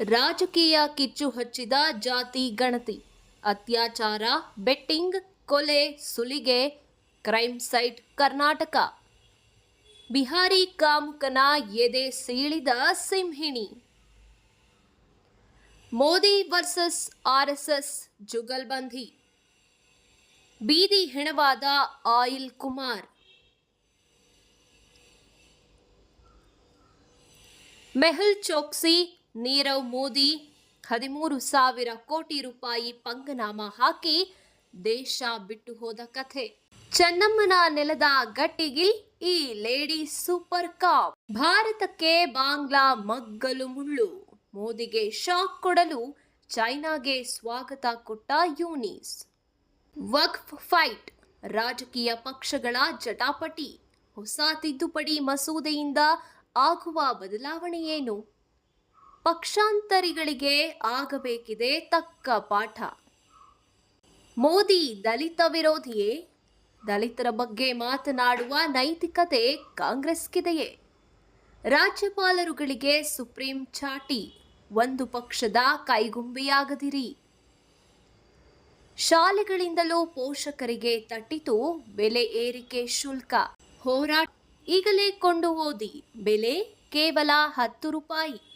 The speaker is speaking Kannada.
ರಾಜಕೀಯ ಕಿಚ್ಚು ಹಚ್ಚಿದ ಜಾತಿ ಗಣತಿ, ಅತ್ಯಾಚಾರ, ಬೆಟ್ಟಿಂಗ್, ಕೊಲೆ, ಸುಲಿಗೆ ಕ್ರೈಮ್ ಸೈಟ್ ಕರ್ನಾಟಕ. ಬಿಹಾರಿ ಕಾಮುಕನ ಎದೆ ಸೀಳಿದ ಸಿಂಹಿಣಿ. Modi versus RSS jugalbandi. ಬೀದಿ ಹೆಣವಾದ ಆಯಿಲ್ ಕುಮಾರ್. ಮೆಹುಲ್ ಚೋಕ್ಸಿ ನೀರವ್ ಮೋದಿ ಹದಿಮೂರು ಸಾವಿರ ಕೋಟಿ ರೂಪಾಯಿ ಪಂಗನಾಮ ಹಾಕಿ ದೇಶ ಬಿಟ್ಟು ಹೋದ ಕಥೆ. ಚೆನ್ನಮ್ಮನ ನೆಲದ ಗಟ್ಟಿಗಿಲ್ ಈ ಲೇಡಿ ಸೂಪರ್ ಕಾಪ್ ಭಾರತಕ್ಕೆ ಬಾಂಗ್ಲಾ ಮಗ್ಗಲು ಮುಳ್ಳು. ಮೋದಿಗೆ ಶಾಕ್ ಕೊಡಲು ಚೈನಾಗೆ ಸ್ವಾಗತ ಕೊಟ್ಟ ಯೂನಿಸ್. ವಕ್ಫ್ ಫೈಟ್, ರಾಜಕೀಯ ಪಕ್ಷಗಳ ಜಟಾಪಟಿ, ಹೊಸ ತಿದ್ದುಪಡಿ ಮಸೂದೆಯಿಂದ ಆಗುವ ಬದಲಾವಣೆ ಏನು? ಪಕ್ಷಾಂತರಿಗಳಿಗೆ ಆಗಬೇಕಿದೆ ತಕ್ಕ ಪಾಠ. ಮೋದಿ ದಲಿತ ವಿರೋಧಿಯೇ? ದಲಿತರ ಬಗ್ಗೆ ಮಾತನಾಡುವ ನೈತಿಕತೆ ಕಾಂಗ್ರೆಸ್ಗಿದೆಯೇ? ರಾಜ್ಯಪಾಲರುಗಳಿಗೆ ಸುಪ್ರೀಂ ಚಾಟಿ, ಒಂದು ಪಕ್ಷದ ಕೈಗುಂಬಿಯಾಗದಿರಿ. ಶಾಲೆಗಳಿಂದಲೂ ಪೋಷಕರಿಗೆ ತಟ್ಟಿತು ಬೆಲೆ ಏರಿಕೆ ಶುಲ್ಕ. ಹೋರಾಟ ಈಗಲೇ ಕೊಂಡು ಓದಿ ಬೆಲೆ ಕೇವಲ ಹತ್ತು ರೂಪಾಯಿ.